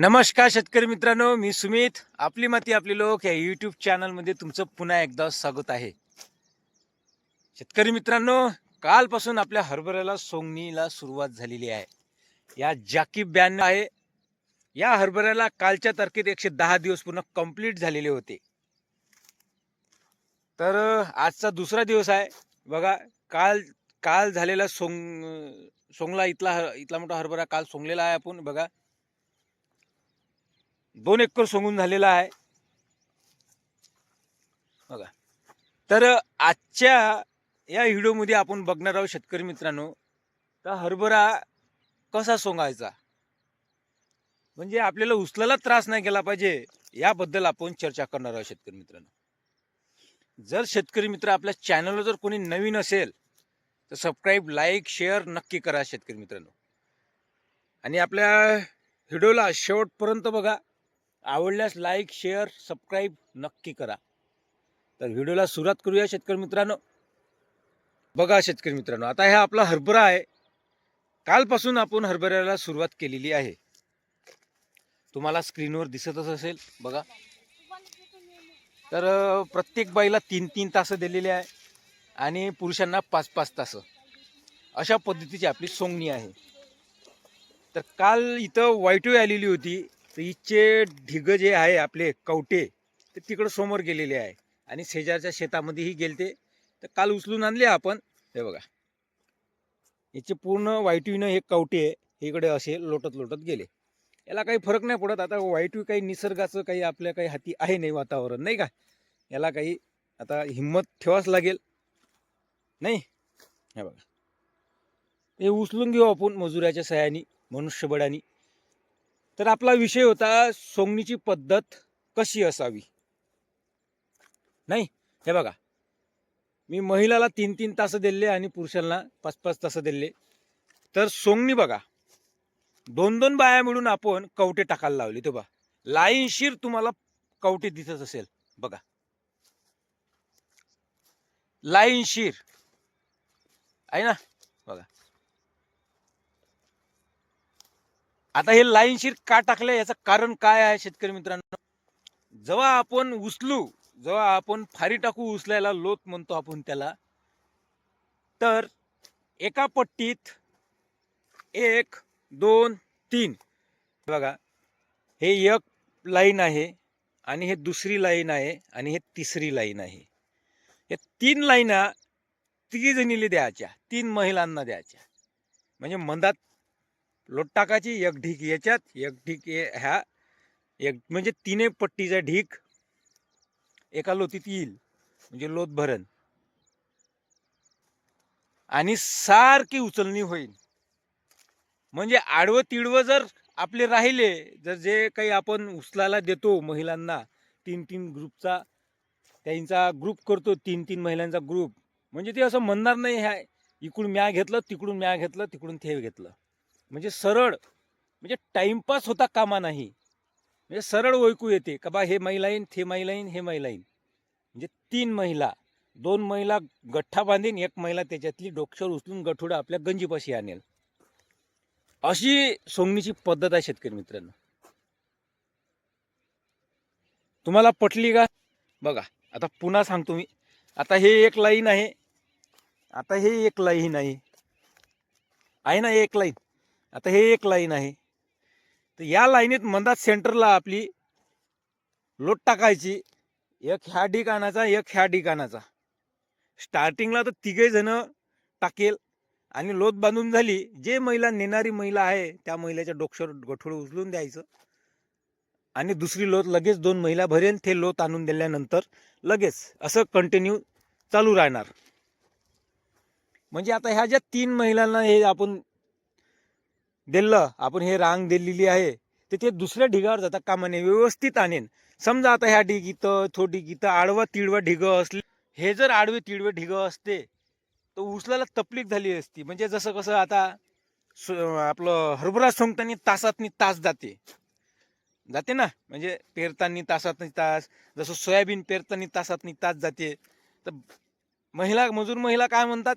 नमस्कार शेतकरी मित्रांनो मी सुमित. आपली माती आपले लोक या यूट्यूब चॅनलमध्ये तुमचं पुन्हा एकदा स्वागत आहे. शेतकरी मित्रांनो कालपासून आपल्या हरभऱ्याला सोंगणीला सुरुवात झालेली आहे. या जाकी ब्याण्णव आहे. या हरभऱ्याला कालच्या तारखेत एकशे दहा दिवस पूर्ण कंप्लीट झालेले होते. तर आजचा दुसरा दिवस आहे. बघा काल काल झालेला सोंग सोंगला इथला इथला मोठा हरभरा काल सोंगलेला आहे आपण. बघा दोन एकर सोंगून झालेला आहे. बघा. तर आजच्या या व्हिडिओमध्ये आपण बघणार आहोत शेतकरी मित्रांनो तर हरभरा कसा सोंगायचा? म्हणजे आपल्याला उचलाला त्रास नाही केला पाहिजे याबद्दल आपण चर्चा करणार आहोत शेतकरी मित्रांनो. जर शेतकरी मित्र आपल्या चॅनलवर जर कोणी नवीन असेल तर सबस्क्राईब लाईक शेअर नक्की करा शेतकरी मित्रांनो. आणि आपल्या व्हिडिओला शेवटपर्यंत बघा. आवडल्यास लाईक शेअर सबस्क्राईब नक्की करा. तर व्हिडिओला सुरुवात करूया शेतकरी मित्रांनो. बघा शेतकरी मित्रांनो आता हा आपला हरभरा आहे. कालपासून आपण हरभऱ्याला सुरुवात केलेली आहे. तुम्हाला स्क्रीनवर दिसतच असेल बघा. तर प्रत्येक बाईला तीन तीन तास दिलेले आहे आणि पुरुषांना पाच पाच तास. अशा पद्धतीची आपली सोंगणी आहे. तर काल इथं वाईटवी आलेली होती. तर इथचे ढिग जे आहे आपले कवटे ते तिकडं समोर गेलेले आहे. आणि शेजारच्या शेतामध्येही गेलते. तर काल उचलून आणले आपण. हे बघा. याचे पूर्ण वाईटवीनं हे कवटे हे इकडे असे लोटत लोटत गेले. याला काही फरक नाही पडत. आता वाईटवी काही निसर्गाचं काही आपल्या काही हाती आहे नाही वातावरण नाही का? याला काही आता हिंमत ठेवाच लागेल. नाही? हे बघा. हे उचलून घेऊ आपण मजुराच्या सहाय्याने मनुष्यबळाने. तर आपला विषय होता सोंगणीची पद्धत कशी असावी? नाही? हे बघा. मी महिलाला तीन तीन तास दिले आणि पुरुषांना पाच पाच तास दिले. तर सोंगणी बघा. दोन दोन बाया मिळून आपण कवटे टाकायला लावले तो बा लाईनशीर तुम्हाला कवटे दिसत असेल. बघा. लाईनशीर आहे ना? बघा. आता हे लाईनशीर का टाकलं याचं कारण काय आहे शेतकरी मित्रांनो? जेव्हा आपण उचलू जेव्हा आपण फारी टाकू उचलायला लोत म्हणतो आपण त्याला तर एका पट्टीत एक दोन तीन. बघा हे एक लाईन आहे आणि हे दुसरी लाईन आहे आणि हे तिसरी लाईन आहे. या तीन लाईना तिघी जणीले द्यायच्या तीन महिलांना द्यायच्या. म्हणजे मंदात लोट टाकायची एक ढीक याच्यात एक ढीक ह्या एक म्हणजे तिने पट्टीचा ढीक एका लोतीत येईल म्हणजे लोत भरण. आणि सारखी उचलणी होईल. म्हणजे आडवं तिडवं जर आपले राहिले जर जे काही आपण उचलायला देतो महिलांना तीन तीन ग्रुपचा त्यांचा ग्रुप करतो तीन तीन महिलांचा ग्रुप म्हणजे ते असं म्हणणार नाही ह्या इकडून म्या घेतलं तिकडून म्या घेतलं तिकडून ते घेतलं. म्हणजे सरळ म्हणजे टाईमपास होता कामा नाही. म्हणजे सरळ ओळखू येते का बा हे महिलाईन थे महिलाईन हे महिलाईन म्हणजे तीन महिला दोन महिला गठ्ठा बांधीन एक महिला त्याच्यातली डोक्षर उचलून गठोडं आपल्या गंजीपाशी आणेल. अशी सोंगणीची पद्धत आहे शेतकरी मित्रांनो. तुम्हाला पटली का? बघा आता पुन्हा सांगतो मी. आता हे एक लाईन आहे. आता हे एक लाईन आहे. आहे ना एक लाईन? आता हे एक लाईन आहे. तर या लाईनीत मंदात सेंटरला आपली लोट टाकायची. एक ह्या ठिकाणाचा एक ह्या ठिकाणाचा. स्टार्टिंगला तर तिघे जण टाकेल आणि लोत बांधून झाली. जे महिला नेणारी महिला आहे त्या महिलेच्या डोक्षर गठोडं उचलून द्यायचं. आणि दुसरी लोत लगेच दोन महिला भरेन ते लोत आणून दिल्यानंतर लगेच असं कंटिन्यू चालू राहणार. म्हणजे आता ह्या ज्या तीन महिलांना हे आपण दिलं आपण हे रांग दिलेली आहे. तर ते दुसऱ्या ढिगावर जाता कामा नये व्यवस्थित आणेन. समजा आता ह्या ढिग इथं थोडी ढिग इथं आडवा तिडवा असले हे जर आडवे तिडवे ढिगं असते तर उचलायला तकलीफ झाली असती. म्हणजे जसं कसं आता स- आपलं हरभरा सोंगताना तासातनी तास जाते. जाते ना? म्हणजे पेरताना तासातनी तास जसं सोयाबीन पेरताना तासातनी तास जाते. तर महिला मजूर महिला काय म्हणतात?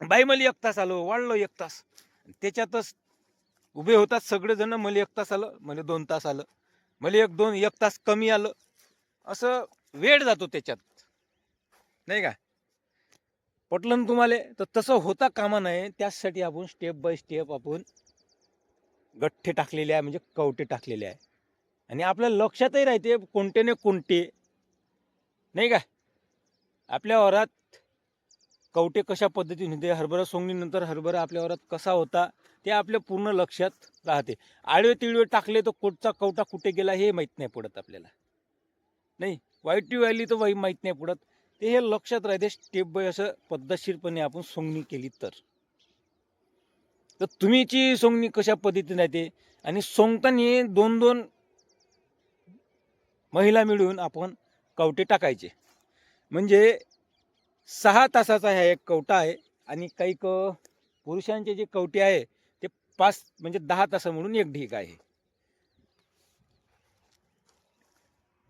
बाई मला एक तास आलो वाढलो एक तास. त्याच्यातच उभे होतात सगळेजण. मला एक तास आलं मला दोन तास आलं मला एक दोन एक तास कमी आलं. असं वेळ जातो त्याच्यात. नाही का? पटलं ना तुम्हाला? तर तसं होता कामा नये. त्यासाठी आपण स्टेप बाय स्टेप आपण गठ्ठे टाकलेले आहे म्हणजे कवटे टाकलेले आहे. आणि आपल्या लक्षातही राहते कोणते ने कोणते. नाही का? आपल्या वरात कवटे कशा पद्धतीने होते हरभरा सोंगणीनंतर हरभरा आपल्या वरात कसा होता ते आपल्या पूर्ण लक्षात राहते. आडवे तिळवे टाकले तर कोटचा कवटा कुठे गेला हे माहीत नाही पडत आपल्याला. नाही वाईट व्हॅली तर वाई माहीत नाही पडत. ते हे लक्षात राहते स्टेप बाय असं पद्धतशीरपणे आपण सोंगणी केली तर. तर तुम्हीची सोंगणी कशा पद्धतीने राहते आणि सोंगताना दोन दोन महिला मिळून आपण कवटे टाकायचे. म्हणजे सहा तासाचा हा एक कवटा आहे आणि काही क पुरुषांचे जे कवटे आहे ते पाच म्हणजे दहा तासा म्हणून एक ढीक आहे.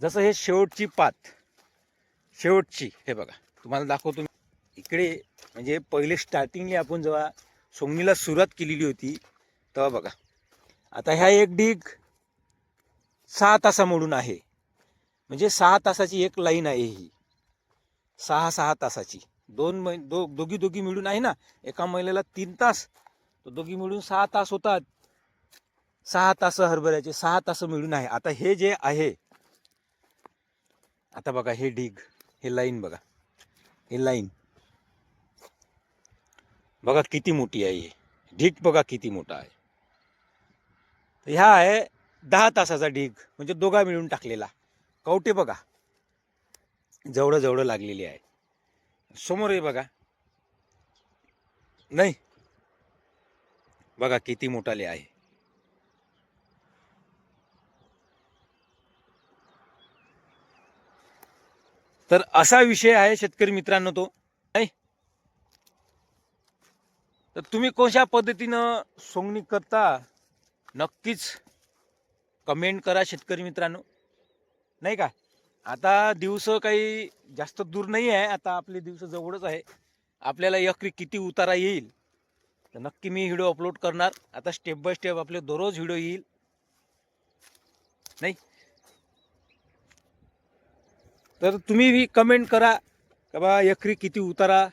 जसं हे शेवटची पात शेवटची हे बघा तुम्हाला दाखवतो इकडे म्हणजे पहिले स्टार्टिंगली आपण जेव्हा सोंगणीला सुरुवात केलेली होती तेव्हा बघा. आता ह्या एक ढीग सहा तासा म्हणून आहे. म्हणजे सहा तासाची एक लाईन आहे ही. सहा सहा तासाची. दोन मै दो दोघी दोघी मिळून आहे ना एका महिलेला तीन तास तर दोघी मिळून सहा तास होतात. सहा तास हरभऱ्याचे सहा तास मिळून आहे. आता हे जे आहे आता बघा हे ढीग हे लाईन बघा हे लाईन. बघा किती मोठी आहे हे. ढीग बघा किती मोठा आहे. तर ह्या आहे दहा तासाचा ढीग म्हणजे दोघा मिळून टाकलेला. कवटे बघा. जवळ जवळ लागलेली आहे. समोर आहे बघा. नाही. बघा किती मोठाले आहे. तर असा विषय आहे शेतकरी मित्रांनो तो. नाही. तर तुम्ही कोणत्या पद्धतीनं सोंगणी करता नक्कीच कमेंट करा शेतकरी मित्रांनो. नाही का? आता दिवस काही जास्त दूर नाही आहे. आता आपले दिवस जवळच आहे. आपल्याला यक्री किती उतारा येईल तर नक्की मी व्हिडिओ अपलोड करणार. आता स्टेप बाय स्टेप आपले दररोज व्हिडिओ येईल. नाही? तर तुम्ही कमेंट करा का बा यकरी किती उतारा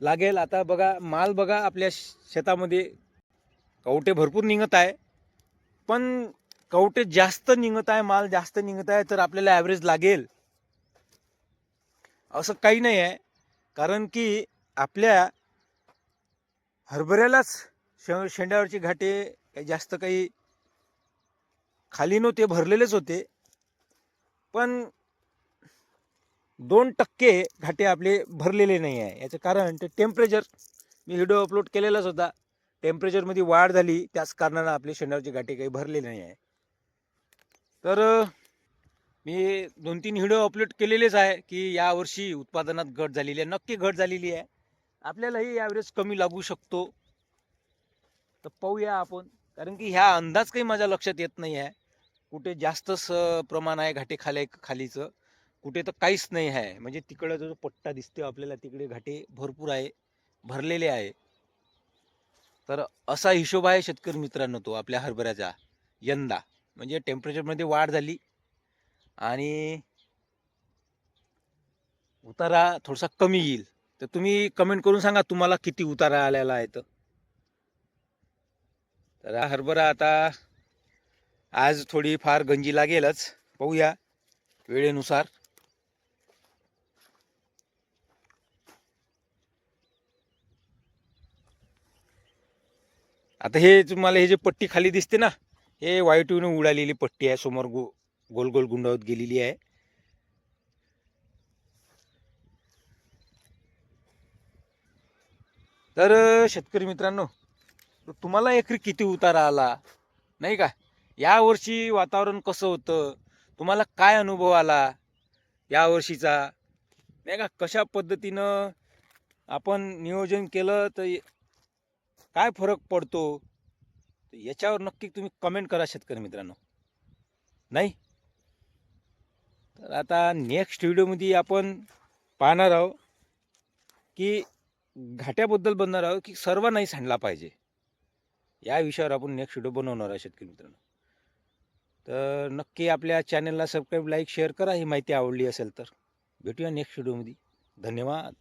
लागेल. आता बघा माल बघा आपल्या शेतामध्ये. कवटे भरपूर निघत आहे. पण कवटे जास्त निघत आहे माल जास्त निघत आहे तर आपल्याला ॲव्हरेज लागेल. असं काही नाही आहे. कारण की आपल्या हरभऱ्यालाच शे शेंड्यावरचे घाटे काही जास्त काही खाली नव्हते भरलेलेच होते. पण दोन टक्के घाटे आपले भरलेले नाही आहे. याचं कारण ते टेम्परेचर मी व्हिडिओ अपलोड केलेलाच होता. टेम्परेचरमध्ये वाढ झाली. त्याच कारणानं आपले शेंड्यावरचे घाटे काही भरलेले नाही आहे. तर मी दोन तीन व्हिडिओ अपलोड केलेलेच आहे की यावर्षी उत्पादनात घट झालेली आहे. नक्की घट झालेली आहे. आपल्यालाही ॲव्हरेज कमी लागू शकतो. तर पाहूया आपण. कारण की ह्या अंदाज काही माझ्या लक्षात येत नाही आहे. कुठे जास्तच प्रमाण आहे घाटे खाले खालीचं. कुठे तर काहीच नाही आहे. म्हणजे तिकडं जो पट्टा दिसतो आपल्याला तिकडे घाटे भरपूर आहे भरलेले आहे. तर असा हिशोब आहे शेतकरी मित्रांनो तो आपल्या हरभऱ्याचा यंदा. म्हणजे टेम्परेचरमध्ये वाढ झाली. आणि उतारा थोडासा कमी येईल. तर तुम्ही कमेंट करून सांगा तुम्हाला किती उतारा आलेला आहे तर. हा हरभरा आता आज थोडी फार गंजी लागेलच. पाहूया वेळेनुसार. आता हे तुम्हाला हे जे पट्टी खाली दिसते ना हे वाईटून उडालेली पट्टी आहे. समोर गो गोल गोल गुंडावत गेलेली आहे. तर शेतकरी मित्रांनो तुम्हाला एकरी किती उतारा आला? नाही का? यावर्षी वातावरण कसं होतं? तुम्हाला काय अनुभव आला यावर्षीचा? नाही का? कशा पद्धतीनं आपण नियोजन केलं? तर काय फरक पडतो? तर याच्यावर नक्की तुम्ही कमेंट करा शेतकरी मित्रांनो. नाही? तर आता नेक्स्ट व्हिडिओमध्ये आपण पाहणार आहोत की घाट्याबद्दल बनणार आहोत की सर्व नाही सांडला पाहिजे. या विषयावर आपण नेक्स्ट व्हिडिओ बनवणार आहे शेतकरी मित्रांनो. तर नक्की आपल्या चॅनलला सबस्क्राईब लाईक शेअर करा. ही माहिती आवडली असेल तर. भेटूया नेक्स्ट व्हिडिओमध्ये धन्यवाद.